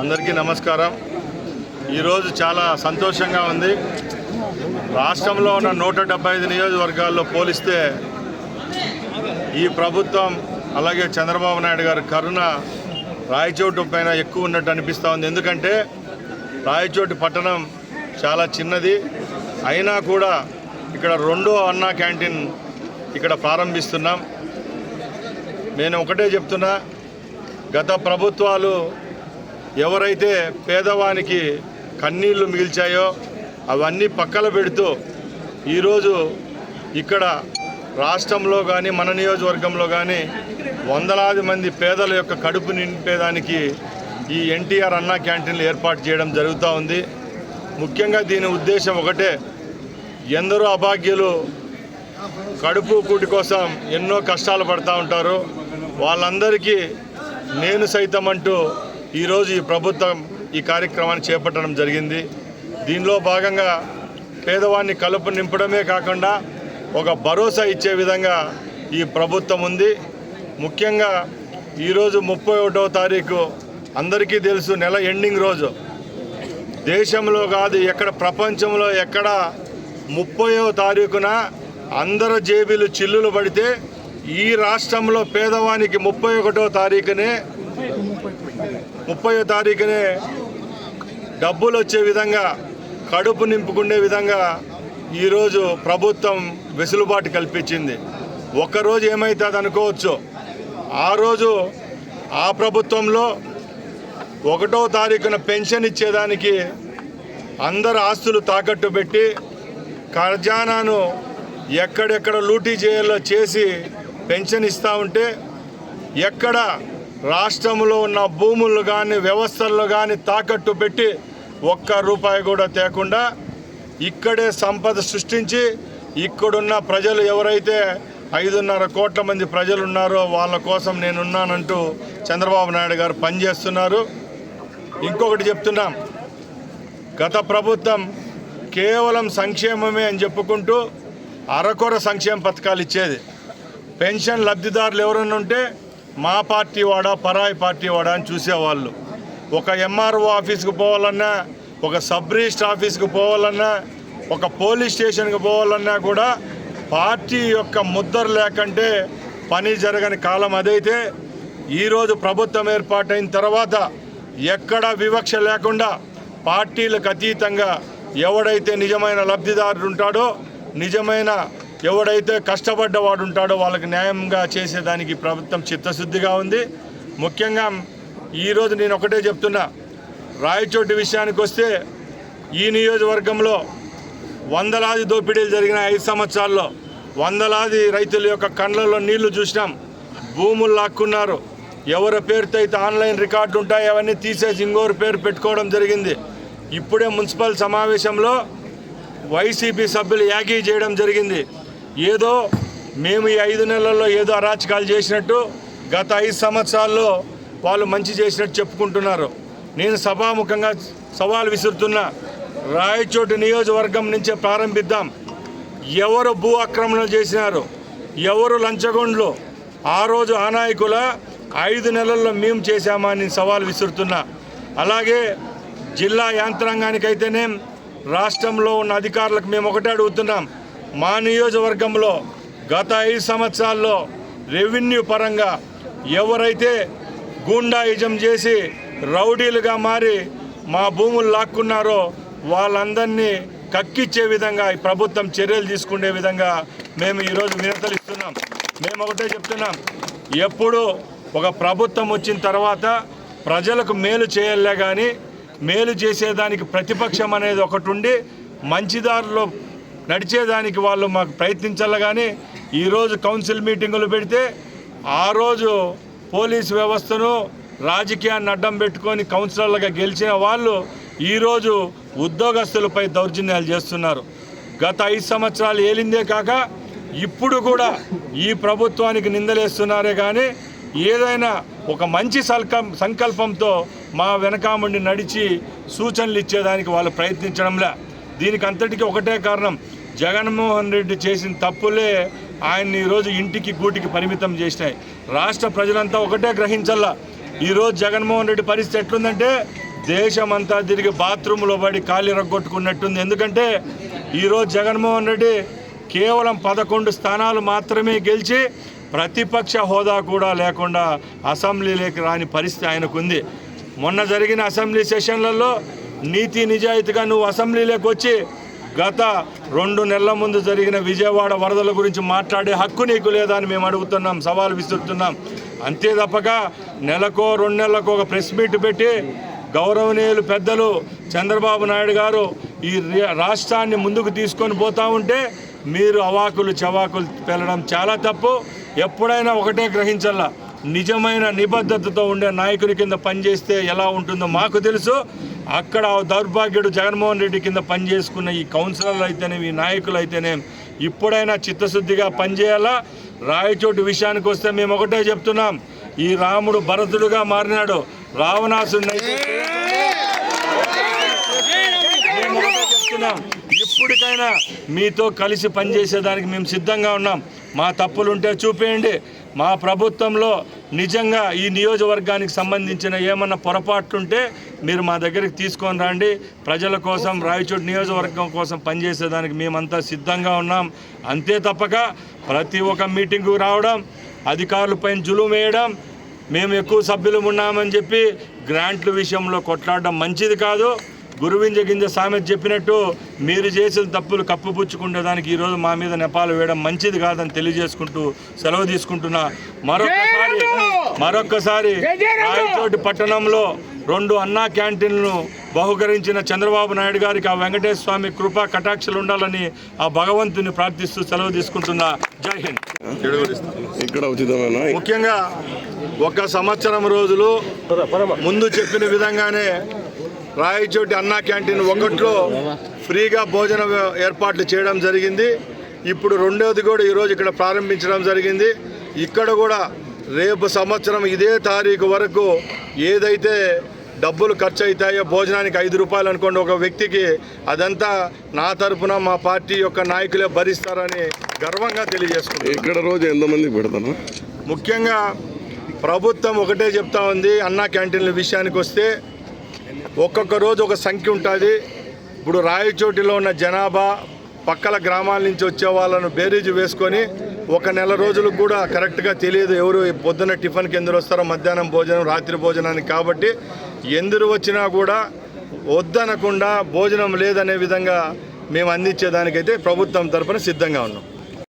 అందరికీ నమస్కారం. ఈరోజు చాలా సంతోషంగా ఉంది. రాష్ట్రంలో ఉన్న నూట డెబ్బై ఐదు నియోజకవర్గాల్లో పోలిస్తే ఈ ప్రభుత్వం అలాగే చంద్రబాబు నాయుడు గారి కరుణ రాయచోటు పైన ఎక్కువ ఉన్నట్టు అనిపిస్తూ ఉంది. ఎందుకంటే రాయచోటు పట్టణం చాలా చిన్నది. అయినా కూడా ఇక్కడ రెండో అన్నా క్యాంటీన్ ఇక్కడ ప్రారంభిస్తున్నాం. నేను ఒకటే చెప్తున్నా గత ప్రభుత్వాలు ఎవరైతే పేదవానికి కన్నీళ్ళు మిగిల్చాయో అవన్నీ పక్కన పెడుతూ ఈరోజు ఇక్కడ రాష్ట్రంలో కానీ మన నియోజకవర్గంలో కానీ వందలాది మంది పేదల యొక్క కడుపు నింపేదానికి ఈ ఎన్టీఆర్ అన్నా క్యాంటీన్లు ఏర్పాటు చేయడం జరుగుతూ ఉంది. ముఖ్యంగా దీని ఉద్దేశం ఒకటే ఎందరో అభాగ్యులు కడుపు కూటి కోసం ఎన్నో కష్టాలు పడుతూ ఉంటారు. వాళ్ళందరికీ నేను సైతం అంటూ ఈరోజు ఈ ప్రభుత్వం ఈ కార్యక్రమాన్ని చేపట్టడం జరిగింది. దీనిలో భాగంగా పేదవాడిని కలుపు నింపడమే కాకుండా ఒక భరోసా ఇచ్చే విధంగా ఈ ప్రభుత్వం ఉంది. ముఖ్యంగా ఈరోజు ముప్పై ఒకటవ తారీఖు అందరికీ తెలుసు నెల ఎండింగ్ రోజు. దేశంలో కాదు ఎక్కడ ప్రపంచంలో ఎక్కడ ముప్పయో తారీఖున అందరు జేబీలు చిల్లులు పడితే ఈ రాష్ట్రంలో పేదవానికి ముప్పై ఒకటో తారీఖునే ముప్పయో తారీఖునే డబ్బులు వచ్చే విధంగా కడుపు నింపుకునే విధంగా ఈరోజు ప్రభుత్వం వెసులుబాటు కల్పించింది. ఒక్కరోజు ఏమవుతుంది అనుకోవచ్చు. ఆ రోజు ఆ ప్రభుత్వంలో ఒకటో తారీఖున పెన్షన్ ఇచ్చేదానికి అందరు ఆస్తులు తాకట్టు పెట్టి ఖజానాను ఎక్కడెక్కడ లూటీ చేయాలో చేసి పెన్షన్ ఇస్తూ ఉంటే ఎక్కడ రాష్ట్రంలో ఉన్న భూములు కానీ వ్యవస్థలు కానీ తాకట్టు పెట్టి ఒక్క రూపాయి కూడా తేకుండా ఇక్కడే సంపద సృష్టించి ఇక్కడున్న ప్రజలు ఎవరైతే ఐదున్నర కోట్ల మంది ప్రజలు ఉన్నారో వాళ్ళ కోసం నేనున్నానంటూ చంద్రబాబు నాయుడు గారు పనిచేస్తున్నారు. ఇంకొకటి చెప్తున్నాం. గత ప్రభుత్వం కేవలం సంక్షేమమే అని చెప్పుకుంటూ అరకొర సంక్షేమ పథకాలు ఇచ్చేది. పెన్షన్ లబ్ధిదారులు ఎవరైనా ఉంటే మా పార్టీ వాడా పరాయి పార్టీ వాడా అని చూసేవాళ్ళు. ఒక ఎంఆర్ఓ ఆఫీస్కి పోవాలన్నా ఒక సబ్ రిజిస్టర్ ఆఫీస్కి పోవాలన్నా ఒక పోలీస్ స్టేషన్కి పోవాలన్నా కూడా పార్టీ యొక్క ముద్దరు లేకంటే పని జరగని కాలం అదైతే ఈరోజు ప్రభుత్వం ఏర్పాటైన తర్వాత ఎక్కడ వివక్ష లేకుండా పార్టీలకు అతీతంగా ఎవడైతే నిజమైన లబ్ధిదారుడు ఉంటాడో నిజమైన ఎవడైతే కష్టపడ్డవాడు ఉంటాడో వాళ్ళకి న్యాయంగా చేసేదానికి ప్రభుత్వం చిత్తశుద్ధిగా ఉంది. ముఖ్యంగా ఈరోజు నేను ఒకటే చెప్తున్నా. రాయచోటి విషయానికి వస్తే ఈ నియోజకవర్గంలో వందలాది దోపిడీలు జరిగిన ఐదు సంవత్సరాల్లో వందలాది రైతుల యొక్క కండ్లలో నీళ్ళు చూసినాం. భూములు లాక్కున్నారు. ఎవరి పేరుతో అయితే ఆన్లైన్ రికార్డు ఉంటాయి అవన్నీ తీసేసి ఇంకోరు పేరు పెట్టుకోవడం జరిగింది. ఇప్పుడే మున్సిపల్ సమావేశంలో వైసీపీ సభ్యులు యాగీ చేయడం జరిగింది. ఏదో మేము ఈ ఐదు నెలల్లో ఏదో అరాచకాలు చేసినట్టు గత ఐదు సంవత్సరాల్లో వాళ్ళు మంచి చేసినట్టు చెప్పుకుంటున్నారు. నేను సభాముఖంగా సవాల్ విసురుతున్నా రాయచోటి నియోజకవర్గం నుంచే ప్రారంభిద్దాం. ఎవరు భూ ఆక్రమణలు చేసినారు? ఎవరు లంచగొండ్లు? ఆ రోజు ఆ నాయకుల ఐదు నెలల్లో మేము చేశామా అని సవాల్ విసురుతున్నా. అలాగే జిల్లా యంత్రాంగానికైతేనే రాష్ట్రంలో ఉన్న అధికారులకు మేము ఒకటే అడుగుతున్నాం. మా నియోజకవర్గంలో గత ఐదు సంవత్సరాల్లో రెవెన్యూ పరంగా ఎవరైతే గూండాయిజం చేసి రౌడీలుగా మారి మా భూములు లాక్కున్నారో వాళ్ళందరినీ కక్కిచ్చే విధంగా ఈ ప్రభుత్వం చర్యలు తీసుకునే విధంగా మేము ఈరోజు వినతలు ఇస్తున్నాం మేము ఒకటే చెప్తున్నాం. ఎప్పుడు ఒక ప్రభుత్వం వచ్చిన తర్వాత ప్రజలకు మేలు చేయలే కానీ మేలు చేసేదానికి ప్రతిపక్షం అనేది ఒకటి ఉండి మంచిదారిలో నడిచేదానికి వాళ్ళు మాకు ప్రయత్నించాలి కానీ ఈరోజు కౌన్సిల్ మీటింగులు పెడితే ఆ రోజు పోలీస్ వ్యవస్థను రాజకీయాన్ని అడ్డం పెట్టుకొని కౌన్సిలర్లుగా గెలిచిన వాళ్ళు ఈరోజు ఉద్యోగస్తులపై దౌర్జన్యాలు చేస్తున్నారు. గత ఐదు సంవత్సరాలు ఏలిందే కాక ఇప్పుడు కూడా ఈ ప్రభుత్వానికి నిందలేస్తున్నారే కానీ ఏదైనా ఒక మంచి సల్కం సంకల్పంతో మా వెనకామండి నడిచి సూచనలు ఇచ్చేదానికి వాళ్ళు ప్రయత్నించడంలా. దీనికి అంతటికీ ఒకటే కారణం. జగన్మోహన్ రెడ్డి చేసిన తప్పులే ఆయన్ని ఈరోజు ఇంటికి గూటికి పరిమితం చేసినాయి. రాష్ట్ర ప్రజలంతా ఒకటే గ్రహించల్లా. ఈరోజు జగన్మోహన్ రెడ్డి పరిస్థితి ఎట్లుందంటే దేశమంతా తిరిగి బాత్రూంలో పడి ఖాళీ రగ్గొట్టుకున్నట్టుంది. ఎందుకంటే ఈరోజు జగన్మోహన్ రెడ్డి కేవలం పదకొండు స్థానాలు మాత్రమే గెలిచి ప్రతిపక్ష హోదా కూడా లేకుండా అసెంబ్లీలోకి రాని పరిస్థితి ఆయనకుంది. మొన్న జరిగిన అసెంబ్లీ సెషన్లలో నీతి నిజాయితీగా నువ్వు అసెంబ్లీలోకి వచ్చి గత రెండు నెలల ముందు జరిగిన విజయవాడ వరదల గురించి మాట్లాడే హక్కు నీకు లేదా అని మేము అడుగుతున్నాం సవాల్ విసురుతున్నాం. అంతే తప్పక నెలకో రెండు నెలలకు ఒక ప్రెస్ మీట్ పెట్టి గౌరవనీయులు పెద్దలు చంద్రబాబు నాయుడు గారు ఈ రాష్ట్రాన్ని ముందుకు తీసుకొని పోతా ఉంటే మీరు అవాకులు చవాకులు పెళ్ళడం చాలా తప్పు. ఎప్పుడైనా ఒకటే గ్రహించాలా నిజమైన నిబద్ధతతో ఉండే నాయకుని కింద పనిచేస్తే ఎలా ఉంటుందో మాకు తెలుసు. అక్కడ దౌర్భాగ్యుడు జగన్మోహన్ రెడ్డి కింద పనిచేసుకున్న ఈ కౌన్సిలర్లు అయితేనే ఈ నాయకులు అయితేనే ఇప్పుడైనా చిత్తశుద్ధిగా పనిచేయాలా? రాయచోటు విషయానికి వస్తే మేము ఒకటే చెప్తున్నాం. ఈ రాముడు భరతుడుగా మారినాడు. ఒకటే చెప్తున్నాం. ఎప్పటికైనా మీతో కలిసి పనిచేసేదానికి మేము సిద్ధంగా ఉన్నాం. మా తప్పులుంటే చూపేయండి. మా ప్రభుత్వంలో నిజంగా ఈ నియోజకవర్గానికి సంబంధించిన ఏమన్నా పొరపాట్లుంటే మీరు మా దగ్గరికి తీసుకొని రండి. ప్రజల కోసం రాయచోటి నియోజకవర్గం కోసం పనిచేసేదానికి మేమంతా సిద్ధంగా ఉన్నాం. అంతే తప్పక ప్రతి ఒక్క మీటింగ్కు రావడం అధికారులపైన జులుం వేయడం మేము ఎక్కువ సభ్యులు ఉన్నామని చెప్పి గ్రాంట్ల విషయంలో కొట్లాడడం మంచిది కాదు. గురువింజ గింజ సామెత చెప్పినట్టు మీరు చేసిన తప్పులు కప్పుపుచ్చుకునేదానికి ఈరోజు మా మీద నెపాలు వేయడం మంచిది కాదని తెలియజేసుకుంటూ సెలవు తీసుకుంటున్నా. మరొకసారి మరొకసారి రాయచోటి పట్టణంలో రెండు అన్నా క్యాంటీన్లను బహుకరించిన చంద్రబాబు నాయుడు గారికి ఆ వెంకటేశ్వర స్వామి కృపా కటాక్షలు ఉండాలని ఆ భగవంతుని ప్రార్థిస్తూ సెలవు తీసుకుంటున్నా. జై హింద్! ఇక్కడ ఉచితమేనా? ముఖ్యంగా ఒక సంవత్సరం రోజులు ముందు చెప్పిన విధంగానే రాయచోటి అన్నా క్యాంటీన్ ఒకట్లో ఫ్రీగా భోజన ఏర్పాట్లు చేయడం జరిగింది. ఇప్పుడు రెండవది కూడా ఈరోజు ఇక్కడ ప్రారంభించడం జరిగింది. ఇక్కడ కూడా రేపు సంవత్సరం ఇదే తారీఖు వరకు ఏదైతే డబ్బులు ఖర్చు అవుతాయో భోజనానికి ఐదు రూపాయలు అనుకోండి ఒక వ్యక్తికి అదంతా నా తరపున మా పార్టీ యొక్క నాయకులే భరిస్తారని గర్వంగా తెలియజేసుకుంటున్నాను. ఇక్కడ రోజు ఎంతమంది పెడతాను ముఖ్యంగా ప్రభుత్వం ఒకటే చెప్తా ఉంది అన్నా క్యాంటీన్ల విషయానికి వస్తే ఒక్కొక్క రోజు ఒక సంఖ్య ఉంటుంది. ఇప్పుడు రాయచోటిలో ఉన్న జనాభా పక్కల గ్రామాల నుంచి వచ్చే వాళ్ళను బేరీజు వేసుకొని ఒక నెల రోజులు కూడా కరెక్ట్గా తెలియదు ఎవరు పొద్దున్న టిఫిన్కి ఎందరు వస్తారో మధ్యాహ్నం భోజనం రాత్రి భోజనానికి. కాబట్టి ఎందరు వచ్చినా కూడా వద్దనకుండా భోజనం లేదనే విధంగా మేము అందించేదానికైతే ప్రభుత్వం తరపున సిద్ధంగా ఉన్నాం.